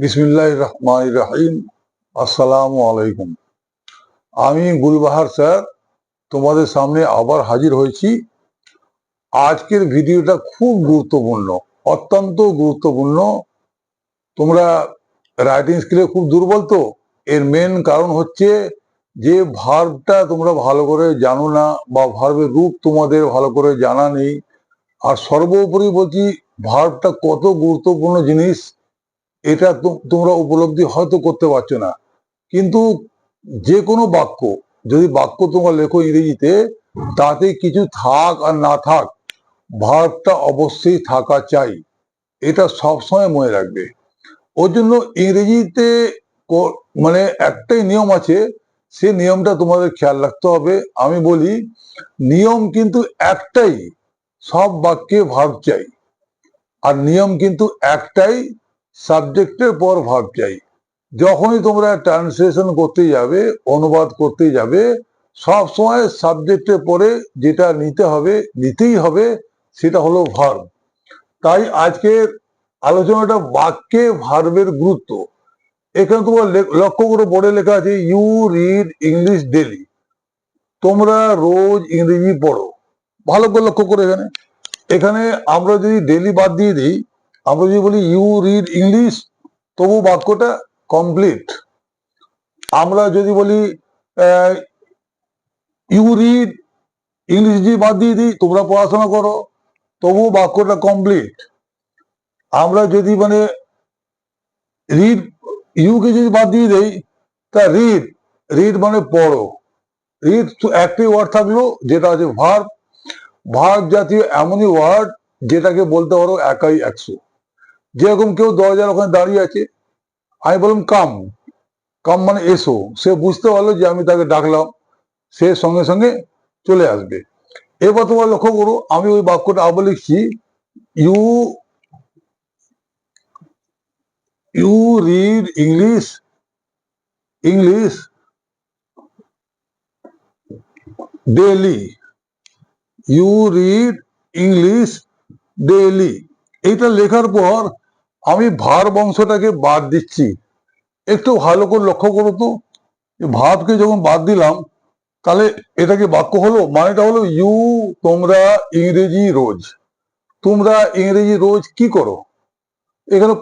বিসমিল্লাহ রহমান রাহিম। আসসালামু আলাইকুম। আমি গুলবাহার স্যার, তোমাদের সামনে আবার হাজির হয়েছি। আজকের ভিডিওটা খুব গুরুত্বপূর্ণ, অত্যন্ত গুরুত্বপূর্ণ। তোমরা রাইটিং স্কিলে খুব দুর্বল তো? এর মেন কারণ হচ্ছে যে ভার্বটা তোমরা ভালো করে জানো না বা ভার্বের রূপ তোমাদের ভালো করে জানা নেই। আর সর্বোপরি বলছি ভার্বটা কত গুরুত্বপূর্ণ জিনিস এটা তোমরা উপলব্ধি হয়তো করতে পারছ না। কিন্তু যে কোনো বাক্য, যদি বাক্য তোমরা লেখো ইংরেজিতে, তাতে কিছু থাক আর না থাক, ভার্বটা অবশ্যই থাকা চাই। এটা সবসময় মনে রাখবে। ওর জন্য ইংরেজিতে মানে একটাই নিয়ম আছে, সে নিয়মটা তোমাদের খেয়াল রাখতে হবে। আমি বলি, নিয়ম কিন্তু একটাই, সব বাক্যে ভাব চাই। আর নিয়ম কিন্তু একটাই সাবজেক্টের পর ভাব চাই। যখনই তোমরা ট্রান্সলেশন করতে যাবে, অনুবাদ করতে যাবে, সব সময় সাবজেক্টের পরে যেটা নিতে হবে, নিতেই হবে, সেটা হলো ভার্ব তাই আজকের আলোচনাটা বাক্যে ভার্বের গুরুত্ব। এখানে তোমার লক্ষ্য করে, বোর্ডে লেখা আছে ইউ রিড ইংলিশ ডেলি তোমরা রোজ ইংরেজি পড়ো। ভালো করে লক্ষ্য করে এখানে। এখানে আমরা যদি ডেলি বাদ দিয়ে দিই আমরা যদি বলি ইউ রিড ইংলিশ তবু বাক্যটা কমপ্লিট আমরা যদি বলি ইউ রিড ইংলিশ যদি বাদ দিয়ে দিই, তোমরা পড়াশোনা করো, তবু বাক্যটা কমপ্লিট আমরা যদি মানে রিড ইউকে যদি বাদ দিয়ে দেই, তা রিড রিড মানে পড়ো। রিড একটি ওয়ার্ড থাকল, যেটা আছে ভার্ব ভার্ব জাতীয় এমনই ওয়ার্ড যেটাকে বলতে পারো একাই একশো। যেরকম কেউ দরজার ওখানে দাঁড়িয়ে আছে, আমি বললাম, কাম কাম মানে এসো। সে বুঝতে পারল যে আমি তাকে ডাকলাম, সে সঙ্গে সঙ্গে চলে আসবে। এবার তোমার লক্ষ্য করো, আমি ওই বাক্যটা আবার লিখছি you you read English English daily you read English daily এইটা লেখার পর আমি ভার বংশটাকে বাদ দিচ্ছি। একটু ভালো করে লক্ষ্য করো তো। ভাবকে যখন বাদ দিলাম, তাহলে এটাকে বাক্য হলো, মানেটা হলো, ইউ, তোমরা ইংরেজি রোজ। তোমরা ইংরেজি রোজ কি করো? এখানে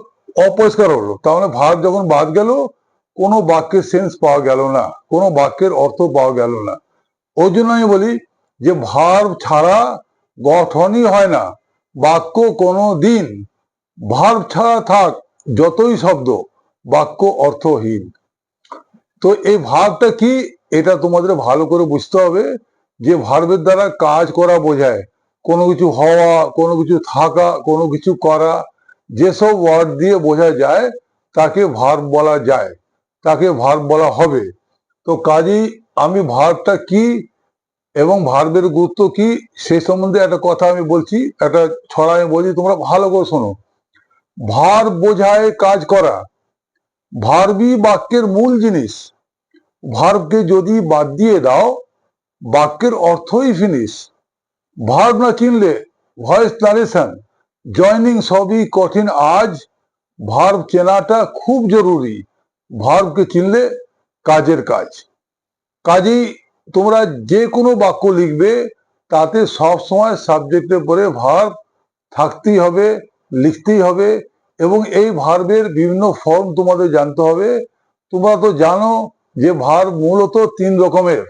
অপরিষ্কার হলো। তাহলে মানে ভাব যখন বাদ গেল, কোনো বাক্যের সেন্স পাওয়া গেল না, কোনো বাক্যের অর্থ পাওয়া গেল না। ওই জন্য আমি বলি যে, ভার ছাড়া গঠনই হয় না। বাক্য কোনো দিন ভার ছাড়া থাক, যতই শব্দ, বাক্য অর্থহীন। তো এই ভাবটা কি? এটা তোমাদের ভালো করে বুঝতে হবে যে ভার্বের দ্বারা কাজ করা বোঝায়। কোনো কিছু হওয়া, কোনো কিছু থাকা, কোনো কিছু করা, যেসব ওয়ার্ড দিয়ে বোঝা যায়, তাকে ভার্ব বলা যায়, তাকে ভার্ব বলা হবে। তো কাজেই আমি ভার্বটা কি এবং ভার্বের গুরুত্ব কি, সে সম্বন্ধে একটা কথা আমি বলছি, একটা ছড়া আমি বলছি, তোমরা ভালো করে শোনো। ভার বোঝায় কাজ করা। ভার্বই বাক্যের মূল জিনিস। ভার্বকে যদি বাদ দিয়ে দাও, বাক্যের অর্থই ফিনিশ। ভার্ব না চিনলে ভয়েস নারেশন, জয়নিং সবই কঠিন আজ। ভার্ব চেনাটা খুব জরুরি। ভার্বকে চিনলে কাজের কাজ। কাজেই তোমরা যে কোনো বাক্য লিখবে, তাতে সব সময় সাবজেক্টের পরে ভার্ব থাকতেই হবে। লিখতেই হবে এবং এই ভার্বের বিভিন্ন ফর্ম তোমাদের জানতে হবে। তোমরা তো জানো যে ভার্ব মূলত তিন রকমের।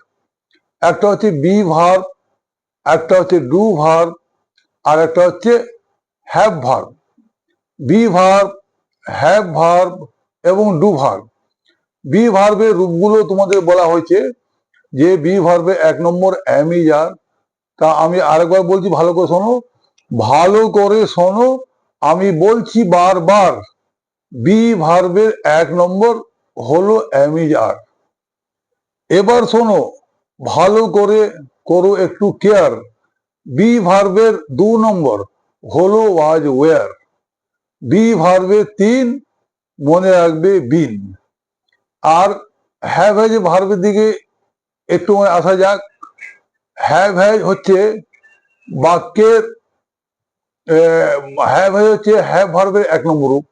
একটা হচ্ছে বি ভার্ব, একটা হচ্ছে ডু ভার্ব, আর একটা হচ্ছে have verb. Be verb have verb এবং ডু ভার্ব। বি ভার্বের রূপগুলো তোমাদের বলা হয়েছে যে বি ভার্বে এক নম্বর অ্যামিজার। তা আমি আরেকবার বলছি, ভালো করে শোনো। ভালো করে শোনো আমি বলছি বারবার বি ভার্বের এক নম্বর হলো অ্যামিজার এবার শোনো, ভালো করে করো একটু কেয়ার বি ভার্বের দু নম্বর হলো ওয়াজ ওয়ার বি ভার্বের তিন, মনে রাখবে বিন আর হ্যাভ হ্যাজ ভার্বের দিকে একটু আসা যাক। হ্যাভ হ্যাজ হচ্ছে বাক্যের হ্যাভ হচ্ছে হ্যাভ ভার্বের এক নম্বর রূপ।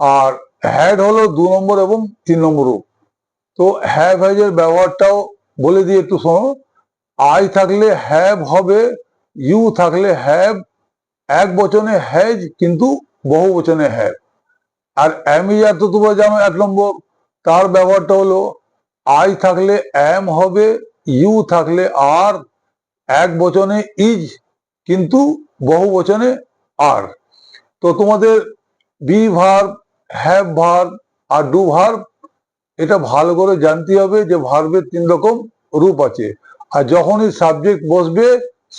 আর হ্যাড হলো দু নম্বর এবং তিন নম্বর রূপ। তো হ্যাভ হ্যাজের ব্যবহারটাও বলে দিয়ে একটু শোনো। আই থাকলে হ্যাভ হবে ইউ থাকলে হ্যাভ এক বচনে হ্যাজ কিন্তু বহু বচনে হ্যাভ আর অ্যামিজার তো তোমরা জানো এক নম্বর। তার ব্যবহারটা হলো আই থাকলে অ্যাম হবে ইউ থাকলে আর এক বচনে ইজ কিন্তু বহু বচনে আর। তো তোমাদের বি ভার্ব, হ্যাভ ভার্ব আর ডু ভার্ব, এটা ভালো করে জানতে হবে যে ভার্বের তিন রকম রূপ আছে। আর যখনই সাবজেক্ট বসবে,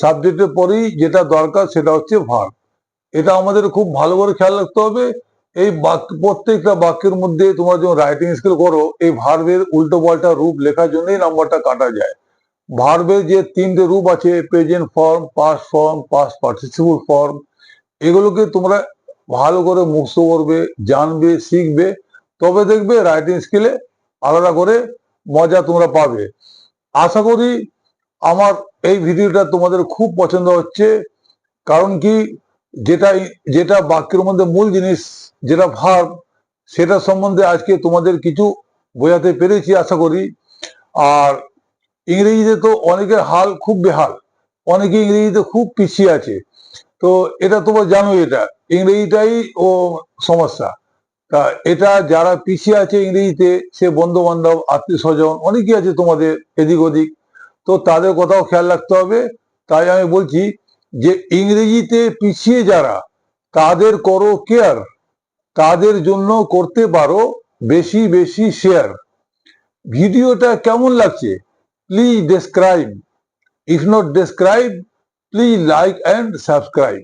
সাবজেক্টের পরেই যেটা দরকার সেটা হচ্ছে ভার্ব। এটা আমাদের খুব ভালো করে খেয়াল রাখতে হবে। এই বাক্য প্রত্যেকটা বাক্যের মধ্যে তোমরা যখন রাইটিং স্কিল করো, এই ভার্বের উল্টো পাল্টা রূপ লেখার জন্যই নাম্বারটা কাটা যায়। ভার্বের যে তিনটে রূপ আছে present form past form past participle form এগুলোকে তোমরা ভালো করে মুক্ত করবে, জানবে, শিখবে, তবে দেখবে রাইটিং স্কিলে আলাদা করে মজা তোমরা পাবে। আশা করি আমার এই ভিডিওটা তোমাদের খুব পছন্দ হচ্ছে, কারণ কি যেটা যেটা বাক্যের মধ্যে মূল জিনিস, যেটা ভাব সেটা সম্বন্ধে আজকে তোমাদের কিছু বোঝাতে পেরেছি আশা করি। আর ইংরেজিতে তো অনেকের হাল খুব বেহাল, অনেকে ইংরেজিতে খুব পিছিয়ে আছে। তো এটা তোমরা জানো এটা, ইংরেজিটাই ও সমস্যা। তা এটা যারা পিছিয়ে আছে ইংরেজিতে, সে বন্ধু বান্ধব আত্মীয় স্বজন অনেকেই আছে তোমাদের এদিক ওদিক। তো তাদের কথাও খেয়াল রাখতে হবে। তাই আমি বলছি যে ইংরেজিতে পিছিয়ে যারা, তাদের করো কেয়ার, তাদের জন্য করতে পারো বেশি বেশি শেয়ার। ভিডিওটা কেমন লাগছে? please describe. If not describe, please like and subscribe.